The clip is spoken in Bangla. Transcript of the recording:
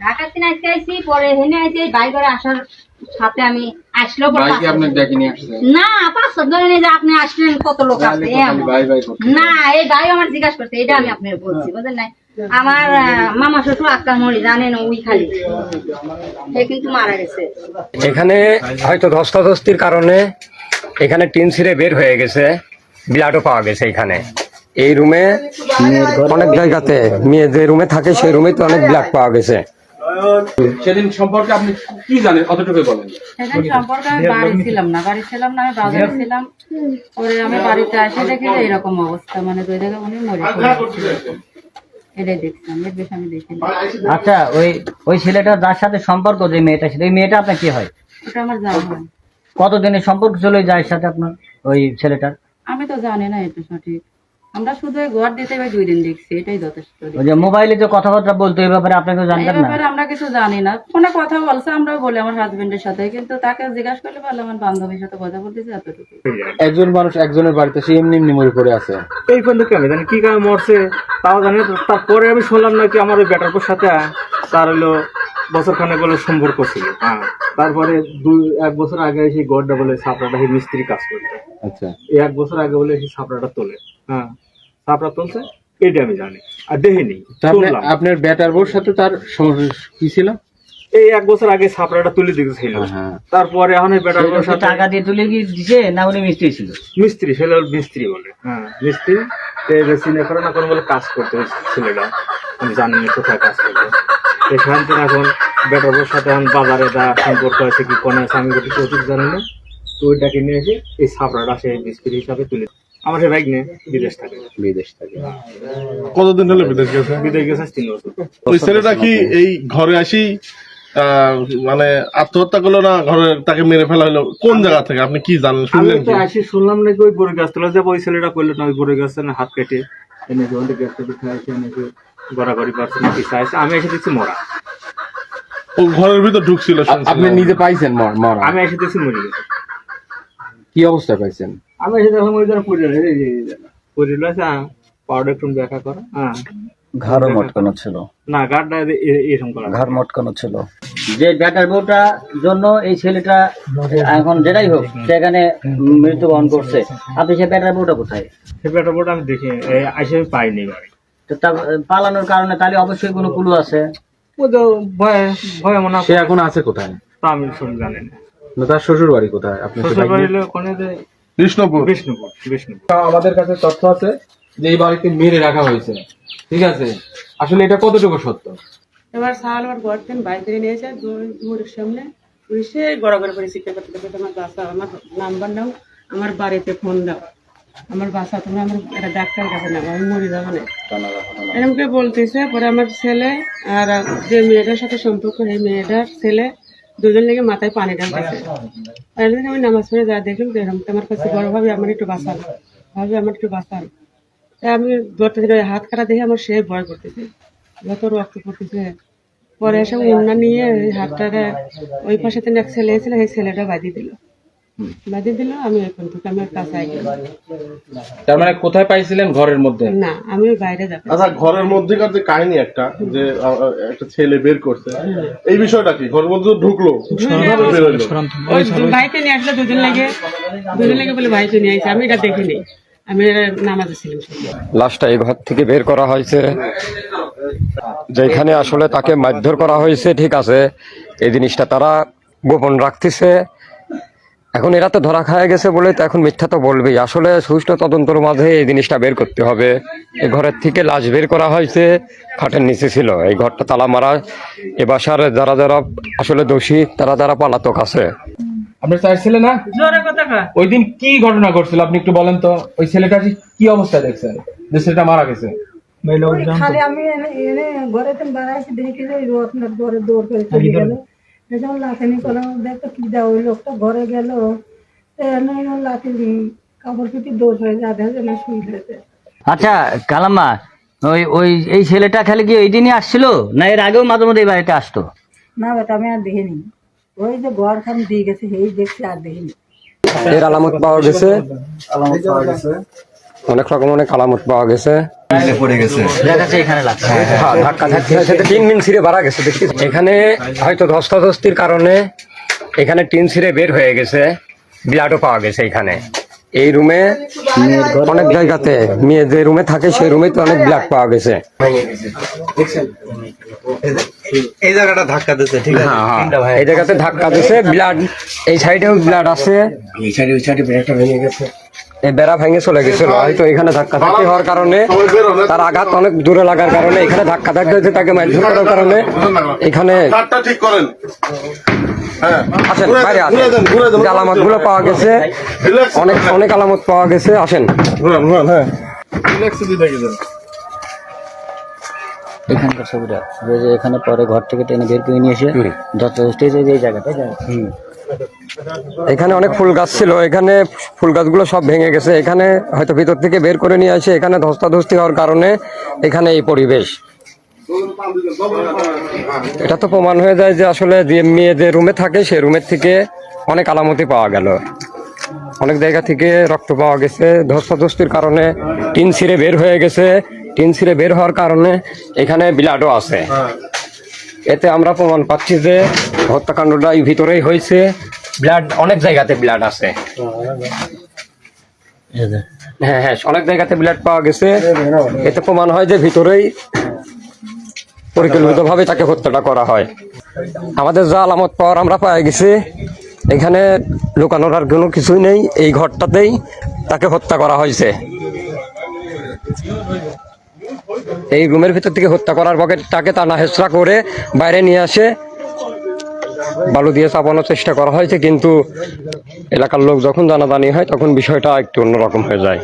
ঢাকা থেকে আজকে আইছি পরে হেনে আইছি এই করে আসার সাথে আমি আসলো পরে আপনি ডেকে নিয়ে না পাঁচ ধরে নিয়ে যে আপনি আসলেন কত লোক আছে তো খালি ভাই ভাই করতে। না এই ভাই আমার জিজ্ঞাসা করছে এটা আমি আপনার বলছি বুঝলেন না আমার মামা শ্বশুর আক্কা মরি জানেন ওই খালি। সে কিন্তু মারা গেছে। এখানে হয়তো ধস্তাধস্তির কারণে এখানে টিন ছিঁড়ে বের হয়ে গেছে ব্লাডও পাওয়া গেছে এখানে। এই রুমে অনেক জায়গাতে মেয়ে যে রুমে থাকে সেই রুমে তো অনেক ব্লাড পাওয়া গেছে। সেদিন সম্পর্কে আপনি কি জানেন? অতটুকু বলেন। সেদিন সম্পর্কে আমি বাড়ি ছিলাম না বাড়ি ছিলাম না আমি বাজারে ছিলাম। পরে আমি বাড়িতে এসে দেখি এরকম অবস্থা মানে দুই জায়গায় উনি মরে দেখিনি। আচ্ছা ওই ওই ছেলেটার যার সাথে সম্পর্ক যে মেয়েটা ছিল ওই মেয়েটা আপনার কি হয়? ওটা আমার জানা হয় কতদিনের সম্পর্ক ছিল ওই যার সাথে আপনার ওই ছেলেটার? আমি তো জানি না এটা সঠিক। আমরা শুধু ঘর দিতে ওই দুই দিন দেখছি এটাই যথেষ্ট ওই যে মোবাইলে যে কথাবার্তা বলতো এই ব্যাপারে আপনি কেউ জানতেন না। ব্যাপারে আমরা কিছু জানি না। ফোনে কথা বলছে আমরাও বলি আমার হাজবেন্ডের সাথে কিন্তু তাকে জিজ্ঞাসা করলে বলে আমার বান্ধবীর সাথে কথা বলতেছে এতটুকু একজন মানুষ একজনের বাড়িতে সে এমনি এমনি মরে পড়ে আছে। এই পর্যন্ত কি আমি জানি কি কারণে মরছে তাও জানি না। তারপরে আমি শুনলাম নাকি আমার ওই বেটারপুর সাথে তার হলো বছর খানেক বলে সম্পর্ক ছিল। হ্যাঁ তারপরে দুই এক বছর আগে সেই গড়টা বলে সাপড়াটা সেই মিস্ত্রি কাজ করতে। আচ্ছা। এক বছর আগে বলে সেই সাপড়াটা তোলে। হ্যাঁ সাপড়া তুলছে এটা আমি জানি। আর দেখিনি আপনার বেটার বউর সাথে তার কি ছিল? এই এক বছর আগে সাপড়াটা তুলে দিয়েছিল। হ্যাঁ। তারপরে এখন এই বেটার বউর সাথে টাকা দিয়ে তুলে কি দিছে না উনি মিস্ত্রি ছিল? মিস্ত্রি ছেলে মিস্ত্রি বলে। হ্যাঁ মিস্ত্রি সিনে করে না কোনো বলে কাজ করতে ছেলেটা আমি জানি না কোথায় কাজ করতে সেখান থেকে এখন বেটার সাথে এখন বাজারে যা সম্পর্ক আছে কি কোন আছে আমি ওটি অতীত জানি না। তো ওইটাকে নিয়ে এসে এই সাপড়াটা সে মিস্ত্রি হিসাবে তুলে আমার সে বাইক নিয়ে বিদেশ থাকে। বিদেশ থেকে। কতদিন হলো বিদেশ গেছে? বিদেশ গেছে তিন বছর। ওই ছেলেটা কি এই ঘরে আসি আহ, মানে আত্মহত্যা করল না ঘরে তাকে মেরে ফেলা হলো? কোন জায়গা থেকে? আপনি কি জানেন শুনলেন কি? আসি শুনলাম নাকি ওই বড় গাছ তোলা যে ওই ছেলেটা করল না ওই বড় গাছের না হাত কেটে এনে পিঠা এসে নাকি গড়াগড়ি পারছে না পিছা আছে আমি এসে দেখছি মরা। ও ঘরের ভিতর ঢুকছিল আপনি নিজে পাইছেন মর- মরা? আমি এসে মরে গেছে। কি অবস্থায় পাইছেন? আমি এসে দেখলাম ওই যারা পড়ে পড়ে পাউডার একটু ব্যাখ্যা করা হ্যাঁ। ঘাড়ও মটকানো ছিল। না এরকম করা। ঘাড় মটকানো ছিল। যে ব্যাটার বউটা জন্য এই ছেলেটা এখন যেটাই হোক সেখানে মৃত্যুবরণ করছে। আপনি সে ব্যাটার বউটা কোথায়? সে ব্যাটার বোর্ড আমি দেখি আমি পাইনি বাড়ি তো পালানোর কারণে তাহলে অবশ্যই কোনো কুলু আছে? ও তো ভয়ে ভয়ে মনে হয় সে এখন আছে কোথায়? তা আমি শুনে জানি না। না তার শ্বশুর বাড়ি কোথায়? আপনি শ্বশুর বাড়ি ওখানে যে বিষ্ণুপুর। বিষ্ণুপুর বিষ্ণুপুর। আমাদের কাছে তথ্য আছে যে এই বাড়িতে মেরে রাখা হয়েছে। ঠিক আছে? আসলে এটা কতটুকু সত্য? এবার সাল আমার ঘর থেকে বাইক করে নিয়েছে মোড়ের সামনে। পুলিশে গড়াগড়ি করে শিক্ষা করতে করতে আমার বাসা আমার নাম্বার নাও আমার বাড়িতে ফোন দাও। আমার বাসা তোমরা আমার একটা ডাক্তার কাছে নাও আমি মরে যাব না। এরকম করে বলতেছে পরে আমার ছেলে আর যে মেয়েটার সাথে সম্পর্ক এই মেয়েটার ছেলে দুজন লেগে মাথায় পানি ঢালতেছে। আমি নামাজ পড়ে যা দেখলাম যে এরকম আমার কাছে বড় ভাবে আমার একটু বাঁচান ভাবে আমার একটু বাঁচান তাই আমি ধরতে দিলে হাত কাটা দেখে আমার সে ভয় করতেছে। যত রক্ত পড়তেছে। পরে এসে উন্না নিয়ে ওই হাতটারে ওই পাশে এক ছেলে এসেছিল সেই ছেলেটা বাঁধিয়ে দিল। দিল আমি এখন থেকে কাছে তার মানে কোথায় পাইছিলেন ঘরের মধ্যে? না আমি বাইরে যাব আচ্ছা ঘরের মধ্যেকার যে কাহিনী একটা যে আহ, একটা ছেলে বের করছে এই বিষয়টা কি? ঘরের মধ্যে ঢুকলো কীভাবে ওই ভাইকে নিয়ে আসলে দুদিন লাগে। দুদিন লাগে বলে ভাইকে নিয়ে আসছে আমি এটা দেখিনি। আমি নামাজে ছিলাম লাশটা এই ঘর থেকে বের করা হয়েছে। যেখানে আসলে তাকে মারধর করা হয়েছে ঠিক আছে। এই জিনিসটা তারা গোপন রাখতেছে। এখন এরা তো ধরা খায় গেছে বলে তো এখন মিথ্যা তো বলবেই। আসলে সুষ্ঠু তদন্তর মাঝে এই জিনিসটা বের করতে হবে। এই ঘরের থেকে লাশ বের করা হয়েছে খাটের নিচে ছিল। এই ঘরটা তালা মারা এ বাসার যারা যারা আসলে দোষী তারা তারা পালাতক আছে। আপনার চার না? ওই দিন কি ঘটনা ঘটছিল আপনি একটু বলেন তো? ওই ছেলেটা কি অবস্থায় দেখছেন? যে ছেলেটা মারা গেছে। খালি আমি এনে এনে ঘরে থেকে বেড়াইছি দেখি যে আপনার ঘরে দৌড় করে চলে গেল। যখন লাথানি করলাম দেখো কি যা ওই লোকটা ঘরে গেল। এনে কাপড় পিটি দৌড় হয়ে যা দেখে না শুই আচ্ছা কালাম্মা ওই ওই এই ছেলেটা খালি কি ওই দিনই আসছিল? না এর আগেও মাঝে মধ্যে এই বাড়িতে আসতো? না বেটা আমি আর দেখিনি। ওই যে ঘর খান দিয়ে গেছে সেই দেখছি আর দেখিনি। এর আলামত পাওয়া গেছে? আলামত পাওয়া গেছে। দেখা যাচ্ছে এখানে লাগছে। হ্যাঁ, ধাক্কা ধাক্কি হয়েছে। তো টিন মিন ছিঁড়ে বাড়া গেছে এখানে হয়তো ধস্তাধস্তির কারণে এখানে টিন ছিঁড়ে বের হয়ে গেছে ব্লাডও পাওয়া গেছে এখানে। এই রুমে অনেক জায়গাতে মেয়ে যে রুমে থাকে সেই রুমে তো অনেক ব্লাড পাওয়া গেছে। এই জায়গাটা ধাক্কা দিচ্ছে ঠিক আছে। হ্যাঁ, এই জায়গাতে ধাক্কা দিছে ব্লাড এই সাইডেও ব্লাড আছে। এই বেড়া ভেঙে চলে গেছিল হয়তো এখানে ধাক্কা ধাক্কি হওয়ার কারণে তার আঘাত অনেক দূরে লাগার কারণে এখানে ধাক্কা ধাক্কি হয়েছে তাকে মারধর করার কারণে। এখানে ঠিক করেন। হ্যাঁ আসেন বাইরে। আলামতগুলো পাওয়া গেছে। অনেক অনেক আলামত পাওয়া গেছে আসেন। হ্যাঁ। এখানকার ছবিটা যে এখানে পরে ঘর থেকে টেনে বের করে নিয়ে এসে যত স্টেজ এই জায়গাটা এখানে অনেক ফুল গাছ ছিল এখানে ফুল গাছগুলো সব ভেঙে গেছে। এখানে হয়তো ভিতর থেকে বের করে নিয়ে আসে এখানে ধস্তাধস্তি হওয়ার কারণে এখানে এই পরিবেশ। এটা তো প্রমাণ হয়ে যায় যে আসলে যে মেয়ে যে রুমে থাকে সে রুমের থেকে অনেক আলামতি পাওয়া গেল। অনেক জায়গা থেকে রক্ত পাওয়া গেছে ধস্তাধস্তির কারণে টিন ছিঁড়ে বের হয়ে গেছে। টিন ছিঁড়ে বের হওয়ার কারণে এখানে ব্লাডও আছে। এতে আমরা প্রমাণ পাচ্ছি যে হত্যাকাণ্ডটা এই ভিতরেই হয়েছে। ব্লাড অনেক জায়গাতে ব্লাড আছে। হ্যাঁ হ্যাঁ অনেক জায়গাতে ব্লাড পাওয়া গেছে। এতে প্রমাণ হয় যে ভিতরেই পরিকল্পিতভাবে তাকে হত্যাটা করা হয়। আমাদের যা আলামত পাওয়ার আমরা পাই গেছি এখানে লুকানোর আর কোনো কিছুই নেই এই ঘরটাতেই তাকে হত্যা করা হয়েছে। এই রুমের ভিতর থেকে হত্যা করার পরে তাকে টানা হেসরা করে বাইরে নিয়ে আসে বালু দিয়ে চাপানোর চেষ্টা করা হয়েছে, কিন্তু এলাকার লোক যখন জানাজানি হয়, তখন বিষয়টা একটু অন্যরকম হয়ে যায়।